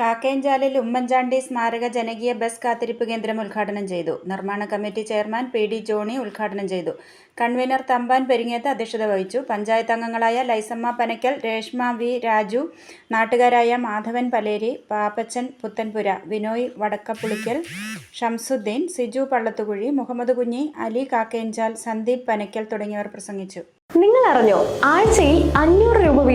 കാക്കയഞ്ചാലിൽ ഉമ്മൻചാണ്ടി സ്മാരക ജനകീയ ബസ് കാത്തിരിപ്പ് കേന്ദ്രം ഉദ്ഘാടനം ചെയ്തു. നിർമ്മാണ committee chairman P D Johny ഉദ്ഘാടനം ചെയ്തു. കൺവീനർ തമ്പാൻ പെരിങ്ങേത്ത് അധ്യക്ഷത വഹിച്ചു. പഞ്ചായത്ത് അംഗങ്ങളായ ലൈസമ്മ പനക്കൽ രേഷ്മ വി രാജു നാട്ടുകാരായ മാധവൻ പലേരി പാപ്പച്ചൻ പുത്തൻപുര വിനോയ് വടക്കപ്പുളിക്കൽ ഷംസുദ്ദീൻ സിജു പള്ളത്തുകുഴി മുഹമ്മദ് കുഞ്ഞി അലി കാക്കേഞ്ചാൽ സന്ദീപ് പനക്കൽ തുടങ്ങിയവർ പ്രസംഗിച്ചു. നിങ്ങൾ അറിഞ്ഞോ ആഴ്ചയിൽ അഞ്ഞൂറ്